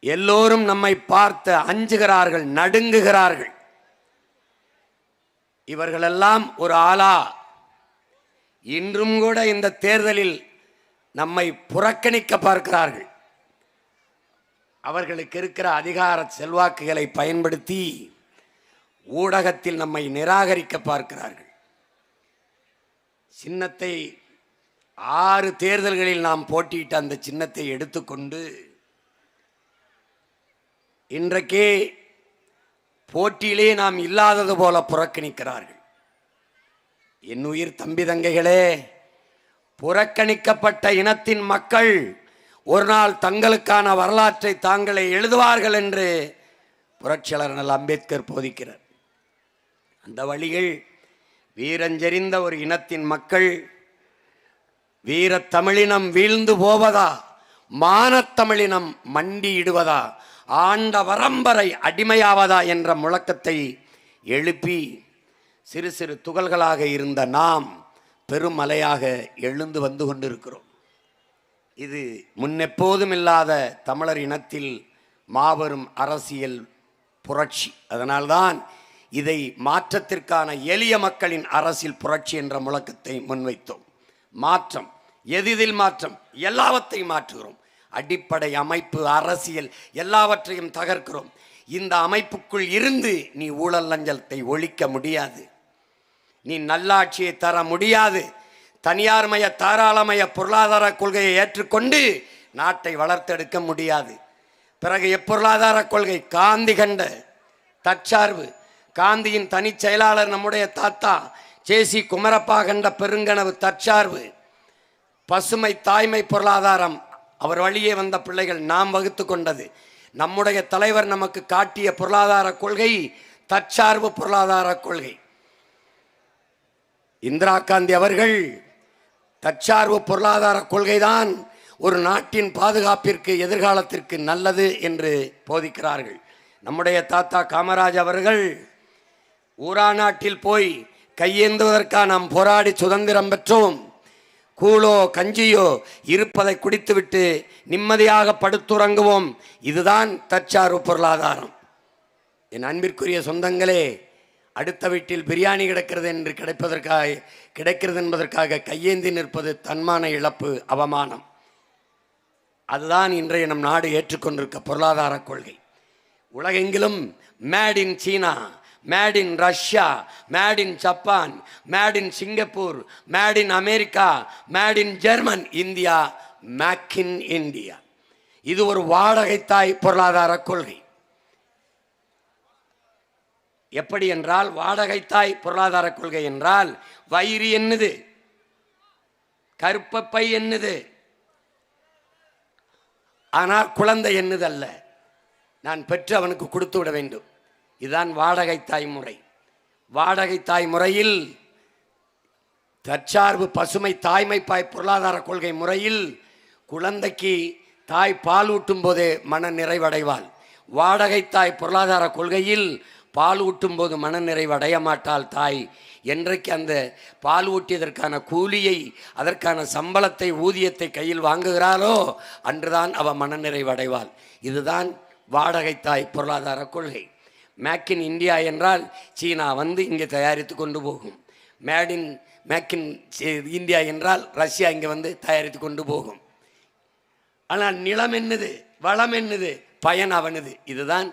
எல்லோரும் நம்மை பார்த்து அஞ்சுகிறார்கள் நடுங்குகிறார்கள். இவர்களெல்லாம் ஒரு ஆளா? இன்றும் கூட இந்த தேர்தலில் நம்மை புறக்கணிக்க பார்க்கிறார்கள். அவர்களுக்கு இருக்கிற அதிகார செல்வாக்குகளை பயன்படுத்தி ஊடகத்தில் நம்மை நிராகரிக்க பார்க்கிறார்கள். சின்னத்தை ஆறு தேர்தல்களில் நாம் போட்டியிட்ட அந்த சின்னத்தை எடுத்துக்கொண்டு இன்றைக்கே போட்டியிலே நாம் இல்லாதது போல புறக்கணிக்கிறார்கள். என் உயிர் தம்பி தங்கைகளே புறக்கணிக்கப்பட்ட இனத்தின் மக்கள் ஒரு நாள் தங்களுக்கான வரலாற்றை தாங்களே எழுதுவார்கள் என்று புரட்சியாளர் நல் அம்பேத்கர் போதிக்கிறார். அந்த வழியில் வீரஞ்செறிந்த ஒரு இனத்தின் மக்கள் வீரத் தமிழினம் வீழ்ந்து போவதா மானத்தமிழினம் மண்டியிடுவதா ஆண்ட வரம்பரை அடிமையாவதா என்ற முழக்கத்தை எழுப்பி சிறு சிறு துகள்களாக இருந்த நாம் பெருமலையாக எழுந்து வந்து கொண்டிருக்கிறோம். இது முன்னெப்போதும் இல்லாத தமிழர் இனத்தில் மாபெரும் அரசியல் புரட்சி. அதனால்தான் இதை மாற்றத்திற்கான எளிய மக்களின் அரசியல் புரட்சி என்ற முழக்கத்தை முன்வைத்தோம். மாற்றம் எதிதில் மாற்றம் எல்லாவற்றையும் மாற்றுகிறோம். அடிப்படை அமைப்பு அரசியல் எல்லாவற்றையும் தகர்க்கிறோம். இந்த அமைப்புக்குள் இருந்து நீ ஊழல் லஞ்சத்தை ஒழிக்க முடியாது. நீ நல்லாட்சியை தர முடியாது. தனியார்மய தாராளமய பொருளாதார கொள்கையை ஏற்றுக்கொண்டு நாட்டை வளர்த்தெடுக்க முடியாது. பிறகு எப்பொருளாதார கொள்கை? காந்தி கண்ட தற்சார்பு. காந்தியின் தனிச் செயலாளர் நம்முடைய தாத்தா ஜேசி குமரப்பா கண்ட பெருங்கனவு தற்சார்பு. பசுமை தாய்மை பொருளாதாரம் அவர் வழியே வந்த பிள்ளைகள் நாம் வகுத்து கொண்டது. நம்முடைய தலைவர் நமக்கு காட்டிய பொருளாதார கொள்கை தற்சார்பு பொருளாதார கொள்கை. இந்திரா காந்தி அவர்கள் தற்சார்பு பொருளாதார கொள்கைதான் ஒரு நாட்டின் பாதுகாப்பிற்கு எதிர்காலத்திற்கு நல்லது என்று போதிக்கிறார்கள். நம்முடைய தாத்தா காமராஜ் அவர்கள் ஊரா நாட்டில் போய் கையேந்துவதற்காக நாம் போராடி சுதந்திரம் பெற்றோம். கூழோ கஞ்சியோ இருப்பதை குடித்துவிட்டு நிம்மதியாக படுத்துறங்குவோம். இதுதான் தற்சார்பு பொருளாதாரம். என் அன்பிற்குரிய சொந்தங்களே அடுத்த வீட்டில் பிரியாணி கிடக்கிறது என்று கிடைப்பதற்காக கிடைக்கிறது என்பதற்காக கையேந்தி நிற்பது தன்மான இழப்பு அவமானம். அதுதான் இன்றைய நம் நாடு ஏற்றுக்கொண்டிருக்க பொருளாதார கொள்கை. உலகெங்கிலும் made in China. Made in Russia made in Japan made in Singapore made in America made in German India make in India இது ஒரு வாடகைத்தாய் பொருளாதார கொள்கை. எப்படி என்றால் வாடகைத்தாய் பொருளாதார கொள்கை என்றால் வயிறு என்னது? கருப்பப்பை என்னது? ஆனால் குழந்தை என்னதல்ல. நான் பெற்று அவனுக்கு கொடுத்து விட வேண்டும். இதுதான் வாடகை தாய் முறை வாடகை தாய் முறையில் தற்சார்பு பசுமை தாய்மை பாய் பொருளாதார கொள்கை முறையில் குழந்தைக்கு தாய் பாலூட்டும் போதே மன நிறைவடைவாள். வாடகை தாய் பொருளாதார கொள்கையில் பால் ஊட்டும் போது மன நிறைவடைய மாட்டாள் தாய். என்றைக்கு அந்த பால் ஊட்டியதற்கான கூலியை அதற்கான சம்பளத்தை ஊதியத்தை கையில் வாங்குகிறாரோ அன்றுதான் அவ மனநிறைவடைவாள் இதுதான் வாடகை தாய் பொருளாதார கொள்கை. மேக் இன் இந்தியா என்றால் சீனா வந்து இங்கே தயாரித்து கொண்டு போகும். Made in make in India என்றால் ரஷ்யா இங்கே வந்து தயாரித்து கொண்டு போகும். ஆனால் நிலம் என்னது? வளம் என்னது? பயன் அவனது. இதுதான்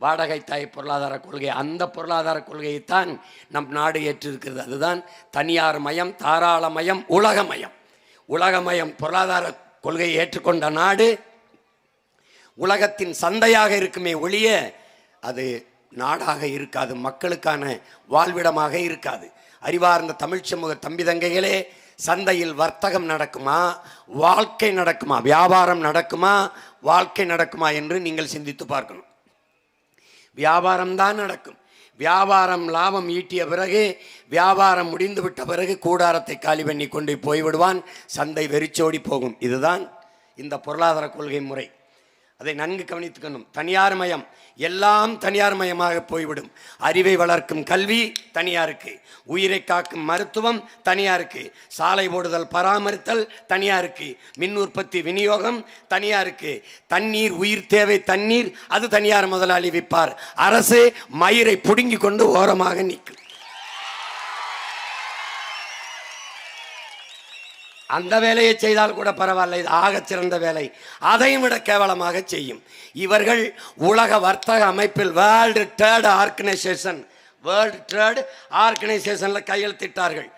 வாடகை தாய் பொருளாதார கொள்கை. அந்த பொருளாதார கொள்கையைத்தான் நம் நாடு ஏற்றிருக்கிறது. அதுதான் தனியார் மயம் தாராளமயம் உலகமயம் உலகமயம் பொருளாதார கொள்கையை ஏற்றுக்கொண்ட நாடு உலகத்தின் சந்தையாக இருக்குமே ஒழிய அது நாடாக இருக்காது மக்களுக்கான வாழ்விடமாக இருக்காது. அறிவார்ந்த தமிழ் சமூக தம்பி தங்கைகளே சந்தையில் வர்த்தகம் நடக்குமா? வாழ்க்கை நடக்குமா? வியாபாரம் நடக்குமா? வாழ்க்கை நடக்குமா என்று நீங்கள் சிந்தித்து பார்க்கணும். வியாபாரம் தான் நடக்கும். வியாபாரம் லாபம் ஈட்டிய பிறகு வியாபாரம் முடிந்து விட்ட பிறகு கூடாரத்தை காலி பண்ணி கொண்டு போய்விடுவான். சந்தை வெறிச்சோடி போகும். இதுதான் இந்த பொருளாதார கொள்கை முறை. அதை நன்கு கவனித்துக்கணும். தனியார் மயம் எல்லாம் தனியார் மயமாக போய்விடும். அறிவை வளர்க்கும் கல்வி தனியாருக்கு. உயிரை காக்கும் மருத்துவம் தனியாருக்கு. சாலை போடுதல் பராமரித்தல் தனியாருக்கு. மின் உற்பத்தி விநியோகம் தனியாருக்கு. தண்ணீர் உயிர் தேவை தண்ணீர் அது தனியார் முதலாளி விற்பார். அரசு மயிரை பிடுங்கி கொண்டு ஓரமாக நிற்கும் அந்த வேலையை செய்தால் கூட பரவாயில்ல இது ஆகச் சிறந்த வேலை. அதையும் விட கேவலமாக செய்யும். இவர்கள் உலக வர்த்தக அமைப்பில் world trade organisation world trade ஆர்கனைசேஷனில் கையெழுத்திட்டார்கள்.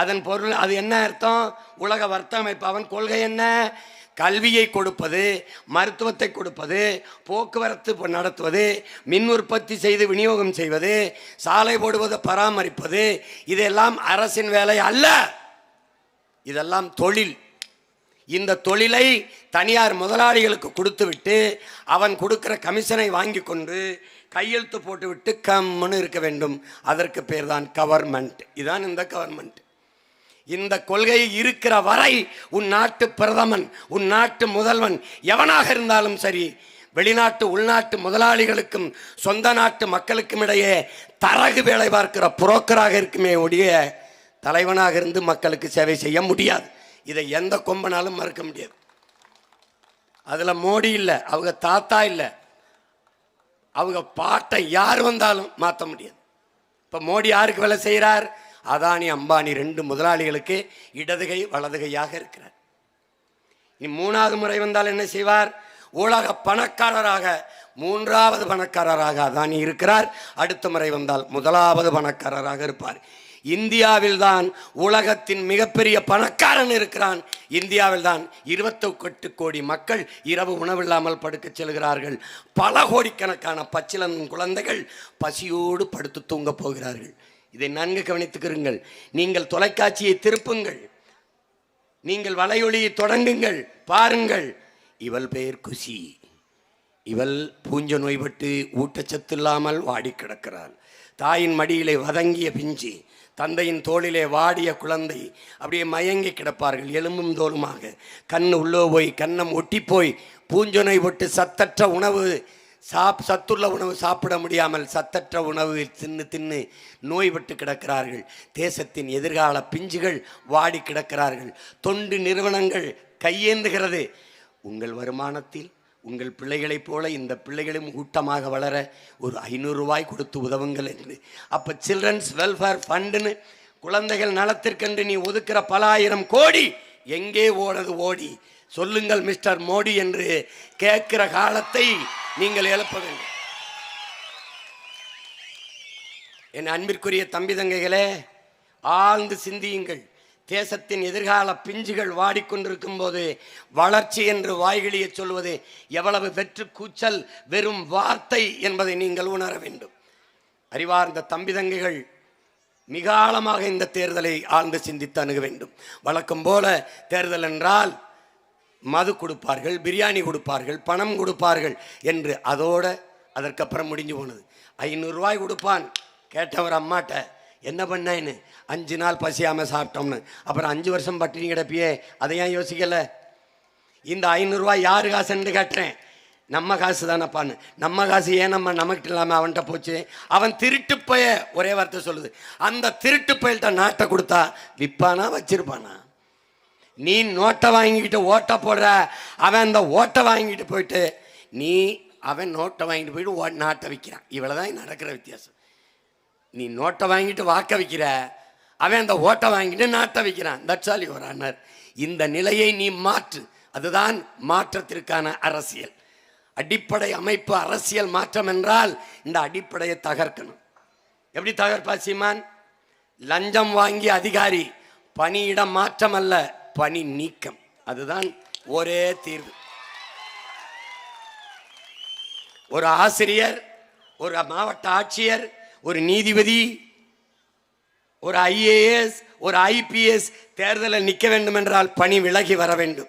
அதன் பொருள் அது என்ன அர்த்தம்? உலக வர்த்தக அமைப்பு அவன் கொள்கை என்ன? கல்வியை கொடுப்பது மருத்துவத்தை கொடுப்பது போக்குவரத்து நடத்துவது மின் உற்பத்தி செய்து விநியோகம் செய்வது சாலை போடுவது பராமரிப்பது இதெல்லாம் அரசின் வேலை அல்ல. இதெல்லாம் தொழில். இந்த தொழிலை தனியார் முதலாளிகளுக்கு கொடுத்துவிட்டு அவன் கொடுக்கிற கமிஷனை வாங்கி கொண்டு கையெழுத்து போட்டுவிட்டு கம்முன்னு இருக்க வேண்டும். அதற்கு பேர் தான் கவர்மெண்ட். இதான் இந்த கவர்மெண்ட். இந்த கொள்கை இருக்கிற வரை உன் நாட்டு பிரதமன் உன் நாட்டு முதல்வன் எவனாக இருந்தாலும் சரி வெளிநாட்டு உள்நாட்டு முதலாளிகளுக்கும் சொந்த நாட்டு மக்களுக்கும் இடையே தரகு வேலை பார்க்கிற புரோக்கராக இருக்குமே ஒடிய தலைவனாக இருந்து மக்களுக்கு சேவை செய்ய முடியாது. இதை எந்த கொம்பனாலும் மறுக்க முடியாது. அதில் மோடி இல்லை அவங்க தாத்தா இல்லை. அவங்க பாட்டை யார் வந்தாலும் மாற்ற முடியாது. இப்போ மோடி யாருக்கு வேலை செய்கிறார் அதானி அம்பானி ரெண்டு முதலாளிகளுக்கு இடதுகை வலதுகையாக இருக்கிறார். இனி மூணாவது முறை வந்தால் என்ன செய்வார்? உலக பணக்காரராக மூன்றாவது பணக்காரராக அதானி இருக்கிறார். அடுத்த முறை வந்தால் முதலாவது பணக்காரராக இருப்பார். இந்தியாவில் தான் உலகத்தின் மிகப்பெரிய பணக்காரன் இருக்கிறான். இந்தியாவில் தான் இருபத்தெட்டு கோடி மக்கள் இரவு உணவில்லாமல் படுக்கச் செல்கிறார்கள். பல கோடிக்கணக்கான பச்சிலன் குழந்தைகள் பசியோடு படுத்து தூங்கப் போகிறார்கள். இதை நன்கு கவனித்துக்கிறீங்கள் நீங்கள் தொலைக்காட்சியை திருப்புங்கள். நீங்கள் வலையொலியை தொடங்குங்கள். பாருங்கள். இவள் பெயர் குசி இவள் பூஞ்ச நோய்பட்டு ஊட்டச்சத்து இல்லாமல் வாடி கிடக்கிறாள். தாயின் மடியிலே வதங்கிய பிஞ்சு. தந்தையின் தோளிலே வாடிய குழந்தை அப்படியே மயங்கி கிடப்பார்கள். எலும்பும் தோலுமாக. கண் உள்ளே போய் கண்ணம் ஒட்டி போய் பூஞ்சொனை நோய்பட்டு சத்தற்ற உணவு சாப் சத்துள்ள உணவு சாப்பிட முடியாமல் சத்தற்ற உணவு தின்னு தின்னு நோய்பட்டு கிடக்கிறார்கள். தேசத்தின் எதிர்கால பிஞ்சுகள் வாடி கிடக்கிறார்கள். தொண்டு நிறுவனங்கள் கையேந்துகிறது. உங்கள் வருமானத்தில் உங்கள் பிள்ளைகளைப் போல இந்த பிள்ளைகளும் கூட்டமாக வளர ஒரு ஐநூறுரூவாய் கொடுத்து உதவுங்கள் என்று. அப்போ சில்ட்ரன்ஸ் வெல்ஃபேர் ஃபண்டுன்னு குழந்தைகள் நலத்திற்கென்று நீ ஒதுக்கிற பல ஆயிரம் கோடி எங்கே ஓடது ஓடி? சொல்லுங்கள் மிஸ்டர் மோடி என்று கேட்கிற காலத்தை நீங்கள் எழுப்ப வேண்டும். என் அன்பிற்குரிய தம்பி தங்கைகளே ஆழ்ந்து சிந்தியுங்கள். தேசத்தின் எதிர்கால பிஞ்சுகள் வாடிக்கொண்டிருக்கும் போது வளர்ச்சி என்று வாய்களிய சொல்வது எவ்வளவு வெற்று கூச்சல் வெறும் வார்த்தை என்பதை நீங்கள் உணர வேண்டும். அறிவார்ந்த தம்பி தங்கைகள் மிக ஆழமாக இந்த தேர்தலை ஆழ்ந்து சிந்தித்து அணுக வேண்டும். வழக்கம் போல தேர்தல் என்றால் மது கொடுப்பார்கள் பிரியாணி கொடுப்பார்கள் பணம் கொடுப்பார்கள் என்று அதோட அதற்கப்புறம் முடிஞ்சு போனது. ஐநூறுரூவாய் கொடுப்பான் கேட்டவர் அம்மாட்ட என்ன பண்ணேன்னு? அஞ்சு நாள் பசியாமல் சாப்பிட்டோம்னு. அப்புறம் அஞ்சு வருஷம் பட்டினி கிடப்பியே அதை ஏன் யோசிக்கலை? இந்த ஐநூறுரூவா யாரு காசுன்னு கேட்டேன். நம்ம காசு தானப்பான்னு. நம்ம காசு ஏன் நம்ம நமக்கு இல்லாமல் அவன்கிட்ட போச்சு? அவன் திருட்டு பய ஒரே வார்த்தை சொல்லுது. அந்த திருட்டு பயல்கிட்ட நாட்டை கொடுத்தா விற்பானா வச்சிருப்பானா? நீ நோட்டை வாங்கிக்கிட்டு ஓட்டை போடுற. அவன் அந்த ஓட்டை வாங்கிட்டு போயிட்டு நீ அவன் நோட்டை வாங்கிட்டு போயிட்டு ஓ நாட்டை விற்கிறான் இவ்வளோதான் நடக்கிற வித்தியாசம். நீ நோட்டை வாங்கிட்டு வாக்க வைக்கிற. அவன் அந்த ஓட்டை வாங்கிட்டு நாட்டை வைக்கிறான். தட்சாலி ஆல் இந்த நிலையை நீ மாற்று. அதுதான் மாற்றத்திற்கான அரசியல். அடிப்படை அமைப்பு அரசியல் மாற்றம் என்றால் இந்த அடிப்படையை தகர்க்கணும். எப்படி தகர்ப்பா சீமான்? லஞ்சம் வாங்கிய அதிகாரி பணியிடம் மாற்றம் அல்ல பணி நீக்கம். அதுதான் ஒரே தீர்வு. ஒரு ஆசிரியர் ஒரு மாவட்ட ஆட்சியர் ஒரு நீதிபதி ஒரு ஐஏஎஸ் ஒரு ஐபிஎஸ் தேர்தலில் நிற்க வேண்டும் என்றால் பணி விலகி வர வேண்டும்.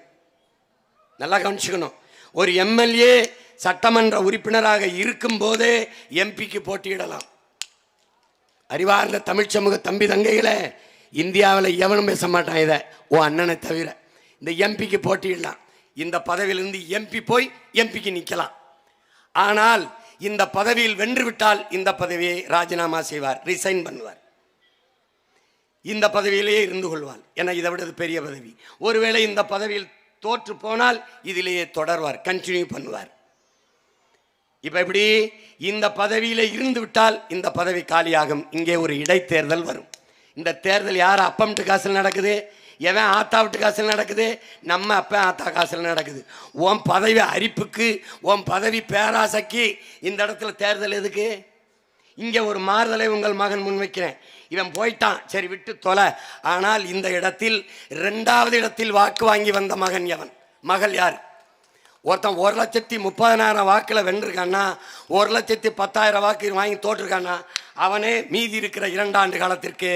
நல்லா கவனிச்சுக்கணும். ஒரு எம்எல்ஏ சட்டமன்ற உறுப்பினராக இருக்கும் போதே எம்பிக்கு போட்டியிடலாம். அறிவார்ந்த தமிழ் சமூக தம்பி தங்கைகளை இந்தியாவில் எவனும் பேச மாட்டான் இதை. ஓ அண்ணனை தவிர. இந்த எம்பிக்கு போட்டியிடலாம். இந்த பதவியிலிருந்து எம்பி போய் எம்பிக்கு நிற்கலாம் ஆனால் இந்த பதவியில் வென்றுவிட்டால் இந்த பதவியை ராஜினாமா செய்வார் ரிசைன் பண்ணுவார். இந்த பதவியிலேயே இருந்து கொள்வார். என இதை விட பெரிய பதவி. ஒருவேளை இந்த பதவியில் தோற்று போனால் இதிலேயே தொடர்வார் கண்டினியூ பண்ணுவார். இப்ப எப்படி? இந்த பதவியில் இருந்து விட்டால் இந்த பதவி காலியாகும். இங்கே ஒரு இடைத்தேர்தல் வரும். இந்த தேர்தல் யார் அப்பம்ட்டு காசில் நடக்குது? எவன் ஆத்தா விட்டு காசில் நடக்குது? நம்ம அப்போ ஆத்தா காசில் நடக்குது. உன் பதவி அரிப்புக்கு உன் பதவி பேராசைக்கு இந்த இடத்துல தேர்தல் எதுக்கு? இங்கே ஒரு மாறுதலை உங்கள் மகன் முன்வைக்கிறேன் இவன் போயிட்டான். சரி விட்டு தொலை. ஆனால் இந்த இடத்தில் ரெண்டாவது இடத்தில் வாக்கு வாங்கி வந்த மகன் எவன்? மகள் யார்? ஒருத்தன் ஒரு லட்சத்தி முப்பதனாயிரம் வாக்கில் வென்றிருக்கான்னா ஒரு லட்சத்தி பத்தாயிரம் வாக்கு வாங்கி தோற்றுருக்கான்னா அவனே மீதி இருக்கிற இரண்டாண்டு காலத்திற்கு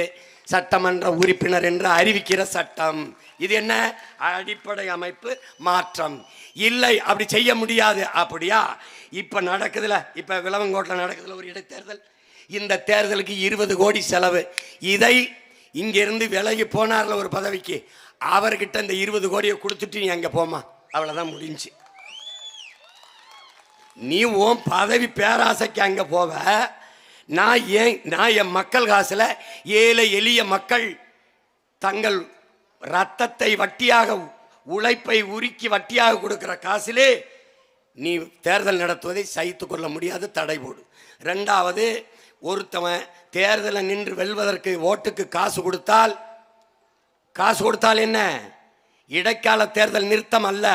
சட்டமன்ற உறுப்பினர் என்று அறிவிக்கிற சட்டம். இது என்ன? அடிப்படை அமைப்பு மாற்றம். இல்லை அப்படி செய்ய முடியாது. அப்படியா? இப்போ நடக்குதுல இப்போ விளவங்கோட்டில் நடக்குதுல ஒரு இடைத்தேர்தல். இந்த தேர்தலுக்கு இருபது கோடி செலவு. இதை இங்கிருந்து விலகி போனார்ல ஒரு பதவிக்கு. அவர்கிட்ட இந்த இருபது கோடியை கொடுத்துட்டு நீ அங்கே போமா அவ்வளோதான் முடிஞ்சு. நீ உன் பதவி பேராசைக்கு அங்கே போவ. நான் ஏன் நான் என் மக்கள் காசில் ஏழை எளிய மக்கள் தங்கள் ரத்தத்தை வட்டியாக உழைப்பை உருக்கி வட்டியாக கொடுக்குற காசிலே நீ தேர்தல் நடத்துவதை சகித்து கொள்ள முடியாது தடை போடு. ரெண்டாவது ஒருத்தவன் தேர்தலை நின்று வெல்வதற்கு ஓட்டுக்கு காசு கொடுத்தால் காசு கொடுத்தால் என்ன? இடைக்கால தேர்தல் நிறுத்தம் அல்ல.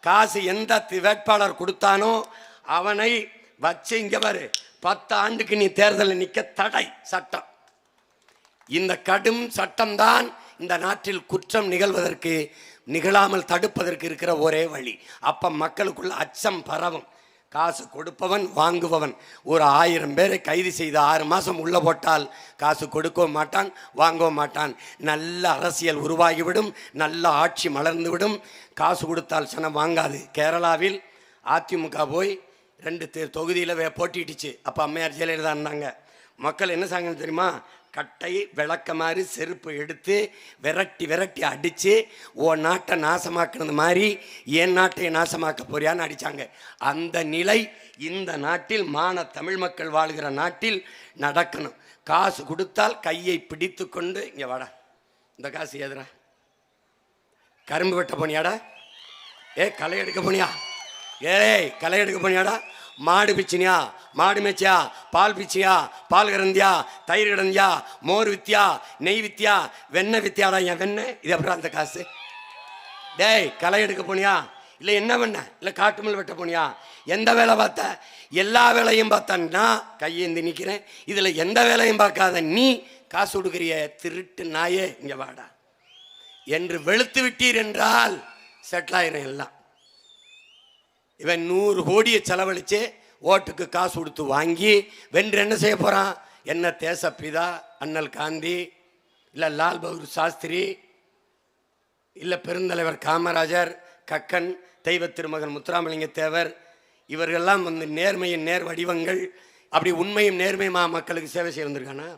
காசு எந்த தி- வேட்பாளர் கொடுத்தானோ அவனை வச்சு இங்கே பாரு பத்து ஆண்டுக்கு நீ தேர்தலில் நிற்க தடை சட்டம். இந்த கடும் சட்டம்தான் இந்த நாட்டில் குற்றம் நிகழ்வதற்கு நிகழாமல் தடுப்பதற்கு இருக்கிற ஒரே வழி. அப்போ மக்களுக்குள்ள அச்சம் பரவும். காசு கொடுப்பவன் வாங்குபவன். ஒரு ஆயிரம் பேரை கைது செய்து ஆறு மாதம் உள்ளே போட்டால் காசு கொடுக்கவும் மாட்டான் வாங்கவும் மாட்டான். நல்ல அரசியல் உருவாகிவிடும் நல்ல ஆட்சி மலர்ந்துவிடும். காசு கொடுத்தால் சனம் வாங்காது. கேரளாவில் அதிமுக போய் ரெண்டு தே- தொகுதியில் வே போட்டிட்டுச்சு அப்போ அம்மையார் ஜெயலலிதா இருந்தாங்க. மக்கள் என்ன சாங்கன்னு தெரியுமா? கட்டை விளக்க மாதிரி செருப்பு எடுத்து விரட்டி விரட்டி அடித்து ஓ நாட்டை நாசமாக்குனது மாதிரி என் நாட்டை நாசமாக்க போறியான்னு அடித்தாங்க அந்த நிலை இந்த நாட்டில் மான தமிழ் மக்கள் வாழ்கிற நாட்டில் நடக்கணும். காசு கொடுத்தால் கையை பிடித்து கொண்டு இங்கே வாடா. இந்த காசு எதுரா கரும்பு வெட்ட போனியாடா? ஏ களை எடுக்க போனியா? ஏய் களை எடுக்க போனியாடா? மாடு பிச்சினியா? மாடு மேய்ச்சியா? பால் பிச்சியா பால் கறந்தியா? தயிர் கிடந்தியா மோர் வித்தியா? நெய் வித்தியா? வெண்ணெய் வித்தியாடா என் வெண்ணெய்? இது அப்புறம் அந்த காசு? டேய் களை எடுக்க போனியா? இல்லை என்ன பண்ண இல்லை காட்டுமல் வெட்ட போனியா? எந்த வேலை பார்த்த? எல்லா வேலையும் பார்த்தன்னா கையேந்தி நிற்கிறேன் இதில் எந்த வேலையும் பார்க்காத நீ காசு கொடுக்குறிய திருட்டு நாயே இங்கே வாடா. என்று வெளுத்து விட்டீர் என்றால் செட்டில் ஆயிரும் எல்லாம். இவன் நூறு கோடியை செலவழித்து ஓட்டுக்கு காசு கொடுத்து வாங்கி வென்று என்ன செய்ய போகிறான் என்ன தேசப்பிதா அண்ணல் காந்தி இல்லை லால் பகதூர் சாஸ்திரி இல்லை பெருந்தலைவர் காமராஜர் கக்கன் தெய்வ திருமகன் முத்துராமலிங்க தேவர் இவர்கள்லாம் வந்து நேர்மையின் நேர் வடிவங்கள் அப்படி உண்மையும் நேர்மையுமா மக்களுக்கு சேவை செய்திருக்கானா?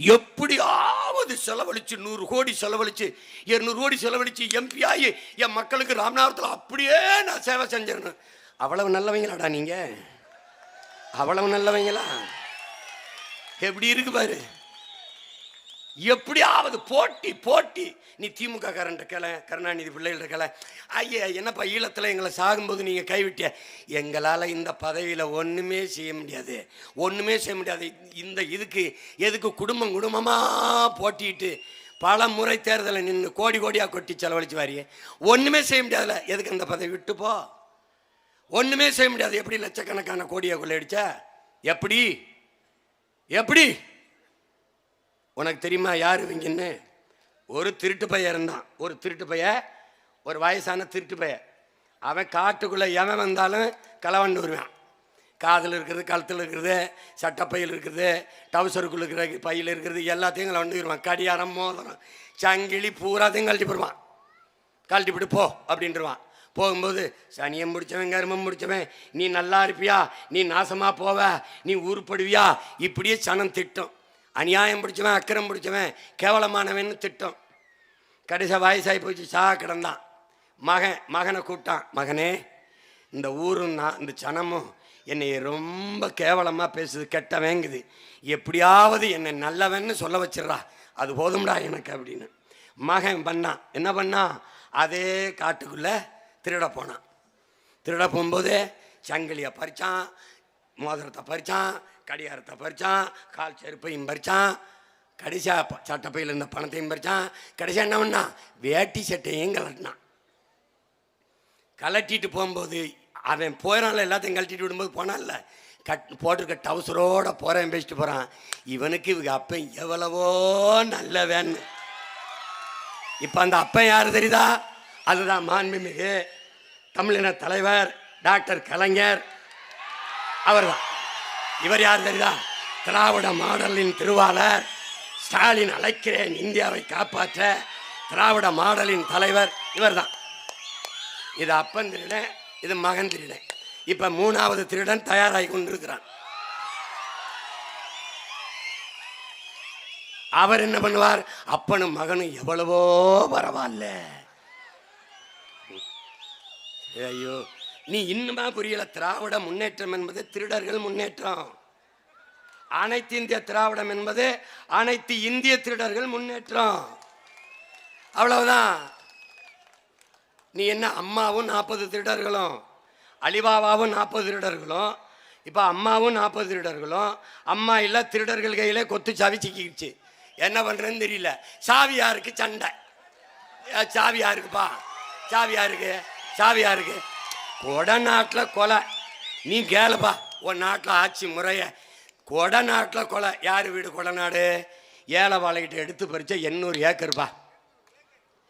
எப்படியாவது செலவழிச்சு நூறு கோடி செலவழிச்சு இருநூறு கோடி செலவழிச்சு எம்பி ஆகி என் மக்களுக்கு ராமநாதத்தில் அப்படியே நான் சேவை செஞ்சிடணும். அவ்வளவு நல்லவங்களாடா நீங்க? அவ்வளவு நல்லவங்களா? எப்படி இருக்கு பாரு. எப்படியாவது போட்டி போட்டி. நீ திமுக காரன் இருக்கல கருணாநிதி பிள்ளைகள் இருக்கல ஐயா என்னப்பா ஈழத்தில் எங்களை சாகும்போது நீங்கள் கைவிட்டிய? எங்களால் இந்த பதவியில் ஒன்றுமே செய்ய முடியாது. ஒன்றுமே செய்ய முடியாது. இந்த இதுக்கு எதுக்கு குடும்பம் குடும்பமாக போட்டிட்டு பல முறை தேர்தலை நின்று கோடி கோடியாக கொட்டி செலவழிச்சு வாரியே. ஒன்றுமே செய்ய முடியாதுல்ல எதுக்கு அந்த பதவி? விட்டு போ ஒன்றுமே செய்ய முடியாது. எப்படி லட்சக்கணக்கான கோடியை கொள்ளையடிச்ச எப்படி? எப்படி? உனக்கு தெரியுமா யார் இவங்கன்னு ஒரு திருட்டு பையன் இருந்தான். ஒரு திருட்டு பையன் ஒரு வயசான திருட்டு பையன். அவன் காட்டுக்குள்ளே எவன் வந்தாலும் களவண்டு வருவான். காதில் இருக்கிறது கழுத்தில் இருக்கிறது சட்டப்பையில் இருக்கிறது டவுசருக்குள்ள இருக்கிற பையில் இருக்கிறது எல்லாத்தையும் களவண்டு வருவான் கடியாரம் மோதிரம் சங்கிலி பூராத்தையும் கழட்டி போடுவான். கழட்டி விட்டு போ அப்படின்டுவான் போகும்போது சனியம் முடிச்சவன் கருமம் முடிச்சவன் நீ நல்லா இருப்பியா? நீ நாசமாக போவ? நீ உருப்படுவியா? இப்படியே சனம் திட்டம். அநியாயம் பிடிச்சவன் அக்கிரம் பிடிச்சவன் கேவலமானவன் திட்டம். கடைசி வயசாகி போச்சு சா கிடந்தான். மகன் மகனை கூப்பிட்டான். மகனே இந்த ஊரும் நான் இந்த சனமும் என்னை ரொம்ப கேவலமாக பேசுது கெட்டவேங்குது. எப்படியாவது என்னை நல்லவன்னு சொல்ல வச்சிடறா. அது போதும்டா எனக்கு அப்படின்னு. மகன் பண்ணான் என்ன பண்ணான்? அதே காட்டுக்குள்ளே திருட போனான். திருட போகும்போது சங்கிலியை பறிச்சான் மோதிரத்தை பறிச்சான் கடிகாரத்தை பறிச்சான் கால் செருப்பையும் பறித்தான் கடைசியாக சட்டப்பையில் இருந்த பணத்தையும் பறிச்சான். கடைசியாக என்ன பண்ணான் வேட்டி சட்டையும் கலட்டினான் கலட்டிட்டு போகும்போது அவன் போயிடான்ல எல்லாத்தையும் கழட்டிட்டு விடும்போது போனான்ல. கட் போட்டிருக்க டவுசரோட போகிறேன் பேசிட்டு போகிறான் இவனுக்கு இவங்க அப்பன் எவ்வளவோ நல்லவன். இப்போ அந்த அப்பன் யார் தெரியுதா? அதுதான் மாண்புமிகு தமிழின தலைவர் டாக்டர் கலைஞர் அவர்தான். இவர் யார் தெரியுதா? திராவிட மாடலின் திருவாளர். ஸ்டாலின் அழைக்கிறேன் இந்தியாவை காப்பாற்ற. திராவிட மாடலின் தலைவர் இவர் தான் இது அப்பன் திருடன் இது மகன் திருடன். இப்போ மூணாவது திருடன் தயாராகி கொண்டிருக்கிறான். அவர் என்ன பண்ணுவார்? அப்பனும் மகனும் எவ்வளவோ பரவாயில்ல. ஐயோ நீ இன்னுமா புரியல? திராவிட முன்னேற்றம் என்பது திருடர்கள் முன்னேற்றம். அனைத்து இந்திய திராவிடம் என்பது அனைத்து இந்திய திருடர்கள் முன்னேற்றம். அவ்வளவுதான். நீ என்ன அம்மாவும் நாற்பது திருடர்களும் அலிபாபாவும் நாற்பது திருடர்களும் இப்போ அம்மாவும் நாற்பது திருடர்களும் அம்மா இல்லை திருடர்கள் கையில கொத்து சாவி சிக்கிடுச்சு என்ன பண்ணுறேன்னு தெரியல. சாவி யாருக்கு சண்டை. சாவி யாருக்குப்பா சாவி யாருக்கு சாவி யாருக்கு கொடநாட்டில் கொலை. நீ கேளுப்பா உன் நாட்டில் ஆட்சி முறைய. கொடநாட்டில் கொலை. யார் வீடு கொடநாடு ஏழை வாழைகிட்ட எடுத்து பறிச்சா எண்ணூறு ஏக்கர்ப்பா.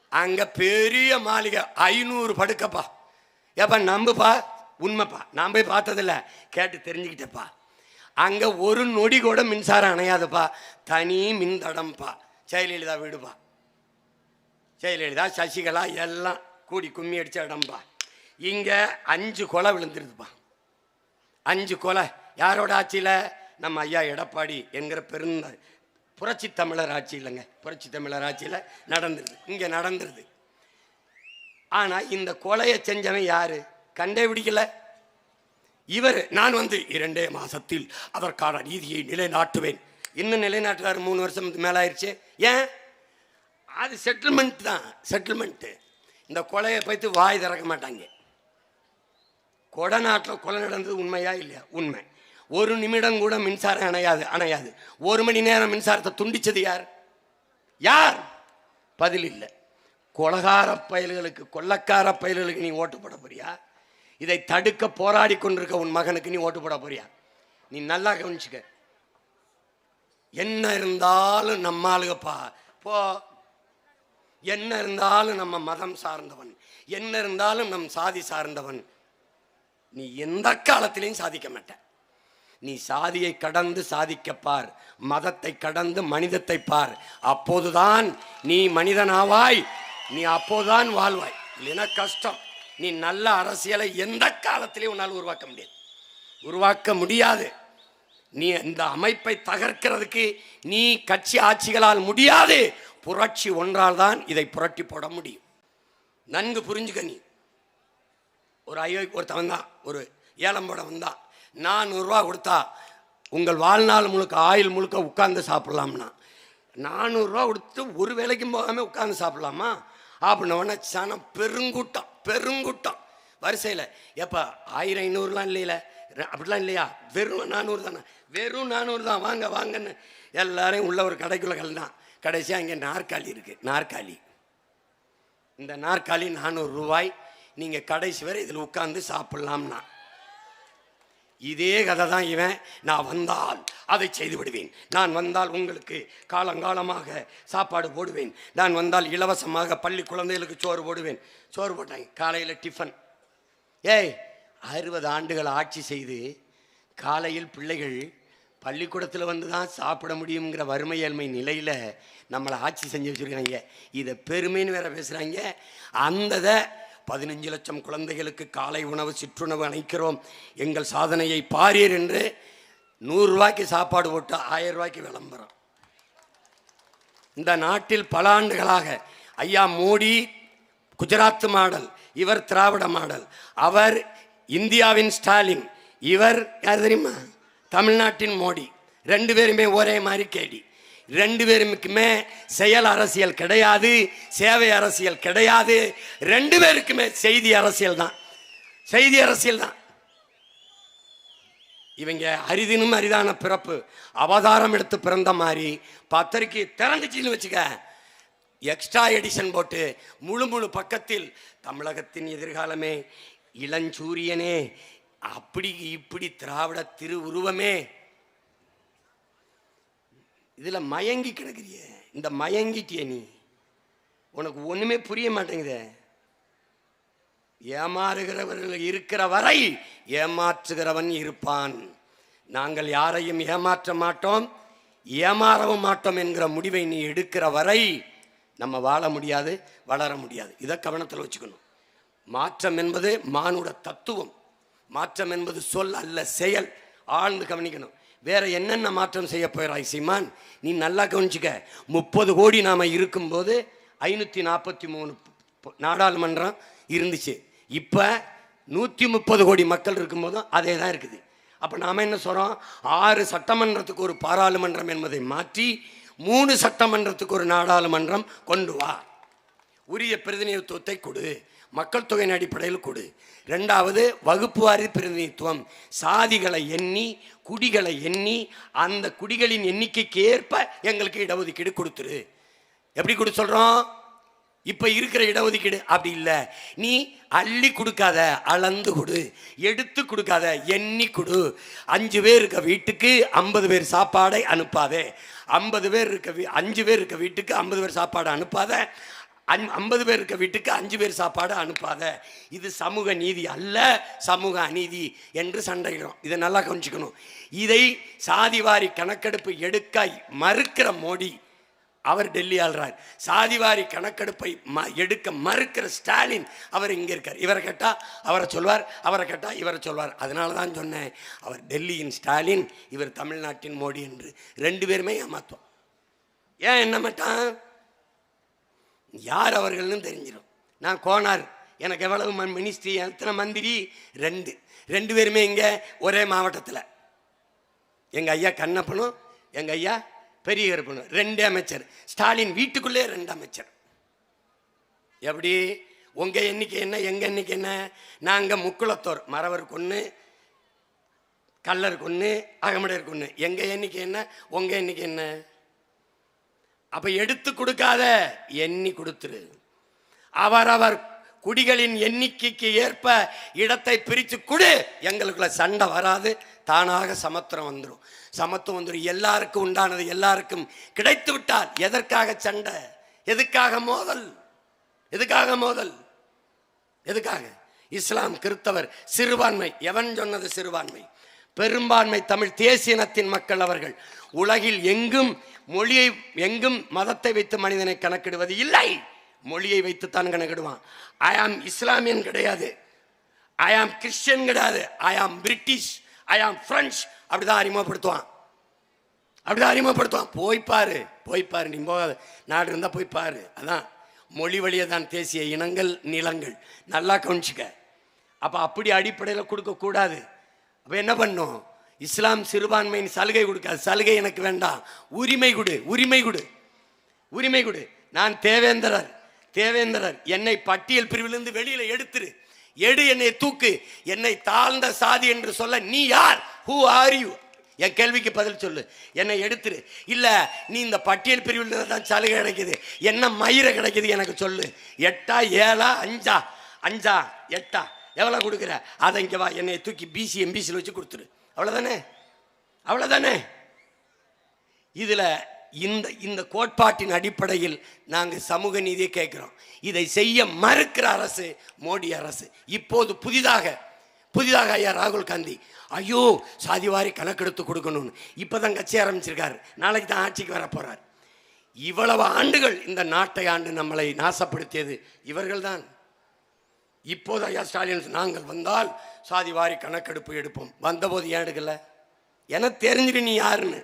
அங்கே பெரிய மாளிகை ஐநூறு படுக்கப்பா. ஏப்பா நம்புப்பா உண்மைப்பா. நான் போய் பார்த்ததில்ல. கேட்டு தெரிஞ்சுக்கிட்டேப்பா. அங்கே ஒரு நொடி கூட மின்சாரம் அணையாதுப்பா. தனி மின்தடம்ப்பா ஜெயலலிதா வீடுப்பா. ஜெயலலிதா சசிகலா எல்லாம் கூடி கும்மி அடித்த இடம்பா இங்கே அஞ்சு கொலை விழுந்துருதுப்பா. அஞ்சு கொலை. யாரோட ஆட்சியில்? நம்ம ஐயா எடப்பாடி என்கிற பெருந்த புரட்சி தமிழர் ஆட்சி இல்லைங்க. புரட்சி தமிழர் ஆட்சியில் நடந்துருது. இங்கே நடந்துருது. ஆனால் இந்த கொலையை செஞ்சவன் யார்? கண்டே பிடிக்கல. இவர் நான் வந்து இரண்டே மாதத்தில் அதற்கான நீதியை நிலைநாட்டுவேன். இன்னும் நிலைநாட்டுறாரு மூணு வருஷம் ஆயிடுச்சு ஏன்? அது செட்டில்மெண்ட் தான். செட்டில்மெண்ட்டு இந்த கொலையை பற்றி வாய் திறக்க மாட்டாங்க. கொடநாட்டில் கொலை நடந்தது உண்மையா இல்லையா? உண்மை. ஒரு நிமிடம் கூட மின்சாரம் அணையாது அணையாது. ஒரு மணி நேரம் மின்சாரத்தை துண்டிச்சது யார்? யார்? பதில் இல்லை. கொலகார பயல்களுக்கு கொள்ளக்கார பயல்களுக்கு நீ ஓட்டு போட போறியா? இதை தடுக்க போராடி கொண்டிருக்க உன் மகனுக்கு நீ ஓட்டு போட போறியா? நீ நல்லா கவனிச்சுக்க. என்ன இருந்தாலும் நம்மாளுகப்பா போ என்ன இருந்தாலும் நம்ம மதம் சார்ந்தவன். என்ன இருந்தாலும் நம் சாதி சார்ந்தவன். நீ எந்த காலத்திலையும் சாதிக்க மாட்ட நீ சாதியை கடந்து சாதிக்கப் பார். மதத்தை கடந்து மனிதத்தை பார். அப்போதுதான் நீ மனிதனாவாய். நீ அப்போதுதான் வாழ்வாய். இல்லைன்னா கஷ்டம். நீ நல்ல அரசியலை எந்த காலத்திலையும் உன்னால் உருவாக்க முடியாது. உருவாக்க முடியாது. நீ இந்த அமைப்பை தகர்க்கிறதுக்கு நீ கட்சி ஆட்சிகளால் முடியாது. புரட்சி ஒன்றால் தான் இதை புரட்டி போட முடியும். நன்கு புரிஞ்சுக்க நீ. ஒரு ஐயோ ஒருத்தவன் தான் ஒரு ஏலம் போட வந்தான். நானூறுரூவா கொடுத்தா உங்கள் வாழ்நாள் முழுக்க ஆயில் முழுக்க உட்கார்ந்து சாப்பிட்லாம்னா. நானூறுரூவா கொடுத்து ஒரு வேலைக்கும் போகாமல் உட்காந்து சாப்பிட்லாமா? அப்படின்ன சனம் பெருங்கூட்டம் பெருங்கூட்டம். வரிசையில் எப்போ ஆயிரம் ஐநூறுலாம் இல்லையில? அப்படிலாம் இல்லையா? வெறும் நானூறு தானே? வெறும் நானூறு தான். வாங்க வாங்கன்னு எல்லாரையும் உள்ள ஒரு கடைக்குள்ளே கல்தான் கடைசியாக இங்கே நாற்காலி இருக்குது நாற்காலி. இந்த நாற்காலி நானூறு ரூபாய் நீங்கள் கடைசி வரை இதில் உட்காந்து சாப்பிட்லாம்னா. இதே கதை தான் இவன் நான் வந்தால் அதை செய்து விடுவேன் நான் வந்தால் உங்களுக்கு காலங்காலமாக சாப்பாடு போடுவேன். நான் வந்தால் இலவசமாக பள்ளி குழந்தைகளுக்கு சோறு போடுவேன். சோறு போட்டாங்க காலையில் டிஃபன் ஏய் அறுபது ஆண்டுகள் ஆட்சி செய்து காலையில் பிள்ளைகள் பள்ளிக்கூடத்தில் வந்து தான் சாப்பிட முடியுங்கிற வறுமை ஏழ்மை நிலையில் நம்மளை ஆட்சி செஞ்சு வச்சுருக்காங்க இதை பெருமைன்னு வேற பேசுகிறாங்க அந்ததை பதினஞ்சு லட்சம் குழந்தைகளுக்கு காலை உணவு சிற்றுணவு அணைக்கிறோம். எங்கள் சாதனையை பாரீர் என்று நூறுரூவாய்க்கு சாப்பாடு போட்டு ஆயிரம் ரூபாய்க்கு விளம்பரம். இந்த நாட்டில் பல ஆண்டுகளாக ஐயா மோடி குஜராத் மாடல் இவர் திராவிட மாடல் அவர் இந்தியாவின் ஸ்டாலின் இவர் யார் தெரியுமா? தமிழ்நாட்டின் மோடி. ரெண்டு பேருமே ஒரே மாதிரி கேடி ரெண்டு பேருக்குமே செயல் அரசியல் கிடையாது சேவை அரசியல் கிடையாது. ரெண்டு பேருக்குமே செய்தி அரசியல் தான். செய்தி அரசியல் தான். இவங்க அரிதினும் அரிதான பிறப்பு. அவதாரம் எடுத்து பிறந்த மாதிரி பத்திரிக்கை திறந்துச்சின்னு வச்சுக்க எக்ஸ்ட்ரா எடிஷன் போட்டு முழு முழு பக்கத்தில் தமிழகத்தின் எதிர்காலமே இளஞ்சூரியனே அப்படி இப்படி திராவிட திருவுருவமே. இதில் மயங்கி கிடக்குறிய. இந்த மயங்கிட்டிய நீ. உனக்கு ஒன்றுமே புரிய மாட்டேங்குதே. ஏமாறுகிறவர்கள் இருக்கிற வரை ஏமாற்றுகிறவன் இருப்பான். நாங்கள் யாரையும் ஏமாற்ற மாட்டோம் ஏமாறவும் மாட்டோம் என்கிற முடிவை நீ எடுக்கிற வரை நம்ம வாழ முடியாது வளர முடியாது. இதை கவனத்தில் வச்சுக்கணும். மாற்றம் என்பது மானுட தத்துவம். மாற்றம் என்பது சொல் அல்ல செயல். ஆழ்ந்து கவனிக்கணும். வேற என்னென்ன மாற்றம் செய்ய போயிறாய் சீமான்? நீ நல்லா கவனிச்சுக்க. முப்பது கோடி நாம இருக்கும்போது ஐநூற்றி நாற்பத்தி மூணு நாடாளுமன்றம் இருந்துச்சு. இப்போ நூற்றி முப்பது கோடி மக்கள் இருக்கும்போதும் அதே தான் இருக்குது. அப்போ நாம் என்ன சொல்கிறோம் ஆறு சட்டமன்றத்துக்கு ஒரு பாராளுமன்றம் என்பதை மாற்றி மூணு சட்டமன்றத்துக்கு ஒரு நாடாளுமன்றம் கொண்டு வா. உரிய பிரதிநிதித்துவத்தை கொடு. மக்கள் தொகையின் அடிப்படையில் கொடு. ரெண்டாவது வகுப்பு வாரி பிரதிநிதித்துவம். சாதிகளை எண்ணி குடிகளை எண்ணி அந்த குடிகளின் எண்ணிக்கைக்கு ஏற்ப எங்களுக்கு இடஒதுக்கீடு கொடுத்துரு. எப்படி கொடு சொல்கிறோம் இப்போ இருக்கிற இடஒதுக்கீடு அப்படி இல்லை. நீ அள்ளி கொடுக்காத அளந்து கொடு. எடுத்து கொடுக்காத எண்ணி கொடு. அஞ்சு பேர் இருக்க வீட்டுக்கு ஐம்பது பேர் சாப்பாடை அனுப்பாதே. ஐம்பது பேர் இருக்க வீ அஞ்சு பேர் இருக்க வீட்டுக்கு ஐம்பது பேர் சாப்பாடு அனுப்பாத. அன் ஐம்பது பேர் இருக்க வீட்டுக்கு அஞ்சு பேர் சாப்பாடு அனுப்பாத. இது சமூக நீதி அல்ல சமூக அநீதி என்று சண்டையிடும் இதை நல்லா கவனிச்சுக்கணும். இதை சாதிவாரி கணக்கெடுப்பு எடுக்க மறுக்கிற மோடி அவர் டெல்லி ஆள்றார். சாதிவாரி கணக்கெடுப்பை ம எடுக்க மறுக்கிற ஸ்டாலின் அவர் இங்கே இருக்கார். இவரை கேட்டால் அவரை சொல்வார் அவரை கேட்டால் இவரை சொல்வார். அதனால தான் சொன்னேன் அவர் டெல்லியின் ஸ்டாலின் இவர் தமிழ்நாட்டின் மோடி என்று. ரெண்டு பேருமே ஏமாத்துவோம். ஏன் என்ன மாட்டான் யார் அவர்கள்னு தெரிஞ்சிடும் நான் கோனார். எனக்கு எவ்வளவு மினிஸ்ட்ரி எத்தனை மந்திரி? ரெண்டு. ரெண்டு பேருமே இங்கே ஒரே மாவட்டத்தில். எங்கள் ஐயா கண்ணப்பனும் எங்கள் ஐயா பெரிய கருப்பனும் ரெண்டு அமைச்சர். ஸ்டாலின் வீட்டுக்குள்ளே ரெண்டு அமைச்சர். எப்படி? உங்கள் எண்ணிக்கை என்ன எங்கள் எண்ணிக்கை என்ன? நாங்கள் முக்குளத்தோர் மறவர் கொன்று கல்லர் கொன்று அகமடையர் கொன்று எங்கள் எண்ணிக்கை என்ன உங்கள் எண்ணிக்கை என்ன? அப்போ எடுத்து கொடுக்காத எண்ணி கொடுத்துரு. அவரவர் குடிகளின் எண்ணிக்கைக்கு ஏற்ப இடத்தை பிரித்து கொடு எங்களுக்குள்ள சண்டை வராது தானாக சமத்துவம் வந்துடும் சமத்துவம் வந்துடும் எல்லாருக்கும் உண்டானது எல்லாருக்கும் கிடைத்து விட்டால் எதற்காக சண்டை? எதுக்காக மோதல்? எதுக்காக மோதல்? எதுக்காக? இஸ்லாம் கிறிஸ்தவர் சிறுபான்மை. எவன் சொன்னது சிறுபான்மை? பெரும்பான்மை தமிழ் தேசிய இனத்தின் மக்கள் அவர்கள். உலகில் எங்கும் மொழியை எங்கும் மதத்தை வைத்து மனிதனை கணக்கிடுவது இல்லை. மொழியை வைத்துத்தான் கணக்கிடுவான். ஐ ஆம் இஸ்லாமியன் கிடையாது. ஐ ஆம் கிறிஸ்டியன் கிடையாது. ஐ ஆம் பிரிட்டிஷ் ஐ ஆம் பிரெஞ்சு அப்படிதான் அறிமுகப்படுத்துவான். அப்படிதான் அறிமுகப்படுத்துவான். போய் போய்ப்பாரு போய் நீ போகாத. நாடு இருந்தால் போய் அதான். மொழி வழியை தான் தேசிய இனங்கள் நிலங்கள். நல்லா கவனிச்சுக்க. அப்போ அப்படி அடிப்படையில் கொடுக்கக்கூடாது. அப்போ என்ன பண்ணும்? இஸ்லாம் சிறுபான்மையின் சலுகை கொடுக்காது சலுகை எனக்கு வேண்டாம். உரிமை கொடு உரிமை கொடு. உரிமை கொடு. நான் தேவேந்திரர் தேவேந்திரர். என்னை பட்டியல் பிரிவிலிருந்து வெளியில் எடுத்துரு. எடு என்னை தூக்கு. என்னை தாழ்ந்த சாதி என்று சொல்ல நீ யார்? ஹூ ஆர் யூ என் கேள்விக்கு பதில் சொல்லு. என்னை எடுத்துரு. இல்லை நீ இந்த பட்டியல் பிரிவில் தான் சலுகை கிடைக்குது. என்ன மயிரை கிடைக்குது எனக்கு சொல்லு. எட்டா ஏழா அஞ்சா? அஞ்சா எட்டா. எவ்வளோ கொடுக்குற? அதை இங்கே வா என்னை தூக்கி பிசி எம்பிசியில் வச்சு கொடுத்துரு. அவ்வளோதானே அவ்வளோதானே இதில் இந்த இந்த கோட்பாட்டின் அடிப்படையில் நாங்கள் சமூக நீதியை கேட்குறோம். இதை செய்ய மறுக்கிற அரசு மோடி அரசு. இப்போது புதிதாக புதிதாக ஐயா ராகுல் காந்தி ஐயோ சாதிவாரி கணக்கெடுத்து கொடுக்கணும்னு. இப்போ தான் கட்சி ஆரம்பிச்சிருக்காரு. நாளைக்கு தான் ஆட்சிக்கு வர போகிறார் இவ்வளவு ஆண்டுகள் இந்த நாட்டை ஆண்டு நம்மளை நாசப்படுத்தியது இவர்கள்தான். இப்போது ஐயா ஸ்டாலின் நாங்கள் வந்தால் சாதி வாரி கணக்கெடுப்பு எடுப்போம். வந்தபோது ஏன் எடுக்கல? எனக்கு தெரிஞ்சிரு நீ யாருன்னு.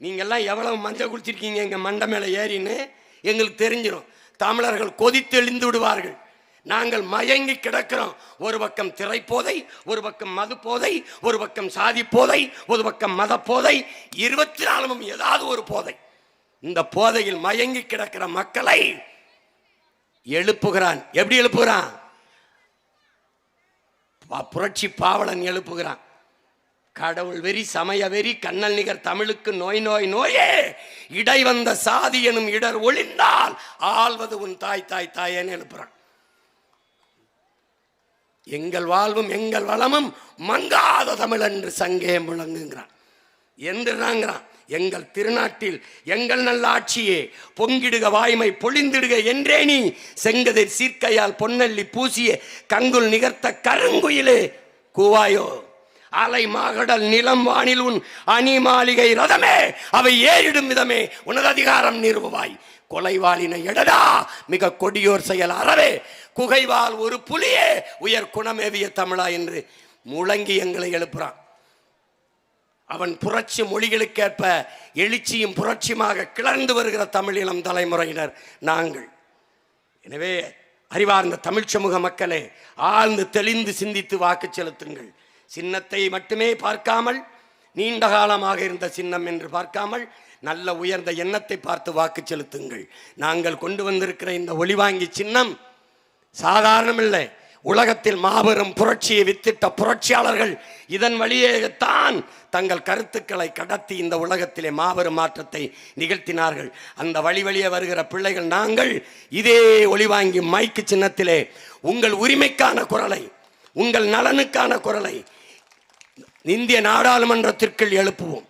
நீங்கள்லாம் எவ்வளவு மஞ்சள் குளிச்சிருக்கீங்க எங்கள் மண்டை மேலே ஏறின்னு எங்களுக்கு தெரிஞ்சிடும் தமிழர்கள் கொதித்தெழுந்து விடுவார்கள். நாங்கள் மயங்கி கிடக்கிறோம். ஒரு பக்கம் திரைப்போதை ஒரு பக்கம் மது போதை ஒரு பக்கம் சாதி போதை ஒரு பக்கம் மத போதை இருபத்தி நாலுமும் ஏதாவது ஒரு போதை. இந்த போதையில் மயங்கி கிடக்கிற மக்களை எழுப்புகிறான். எப்படி எழுப்புகிறான்? புரட்சி பாவலன் எழுப்புகிறான். கடவுள் வெறி சமய வெறி கண்ணல் நிகர் தமிழுக்கு நோய் நோய் நோயே. இடை வந்த சாதி எனும் இடர் ஒளிந்தால் ஆள்வது உன் தாய் தாய் தாயேன்னு எழுப்புறான். எங்கள் வாழ்வும் எங்கள் வளமும் மங்காத தமிழ் என்று சங்கே முழங்குங்கிறான் எந்திராங்கிறான் எங்கள் திருநாட்டில் எங்கள் நல்ல ஆட்சியே பொங்கிடுக வாய்மை பொழிந்திடுக என்றே நீ செங்கதிர் சீர்க்கையால் பொன்னல்லி பூசிய கங்குல் நிகர்த்த கருங்குயிலே கூவாயோ. அலை மாகடல் நிலம் வானில் உன் அணி மாளிகை ரதமே அவை ஏறிடும் விதமே உனது அதிகாரம் நிறுவாய் கொலைவாளின எடடா மிக கொடியோர் செயல் அறவே குகைவால் ஒரு புலியே உயர் குணமேவிய தமிழா என்று முழங்கி எங்களை எழுப்புறான். அவன் புரட்சி மொழிகளுக்கேற்ப எழுச்சியும் புரட்சியுமாக கிளர்ந்து வருகிற தமிழ் இளம் தலைமுறையினர் நாங்கள். எனவே அறிவார்ந்த தமிழ் சமூக மக்களே ஆழ்ந்து தெளிந்து சிந்தித்து வாக்கு செலுத்துங்கள். சின்னத்தை மட்டுமே பார்க்காமல் நீண்ட காலமாக இருந்த சின்னம் என்று பார்க்காமல் நல்ல உயர்ந்த எண்ணத்தை பார்த்து வாக்கு செலுத்துங்கள். நாங்கள் கொண்டு வந்திருக்கிற இந்த ஒளிவாங்கி சின்னம் சாதாரணமில்லை. உலகத்தில் மாபெரும் புரட்சியை வித்திட்ட புரட்சியாளர்கள் இதன் வழியேத்தான் தங்கள் கருத்துக்களை கடத்தி இந்த உலகத்திலே மாபெரும் மாற்றத்தை நிகழ்த்தினார்கள். அந்த வழி வழியே வருகிற பிள்ளைகள் நாங்கள் இதே ஒளிவாங்கி மைக்கு சின்னத்திலே உங்கள் உரிமைக்கான குரலை உங்கள் நலனுக்கான குரலை இந்திய நாடாளுமன்றத்திற்குள் எழுப்புவோம்.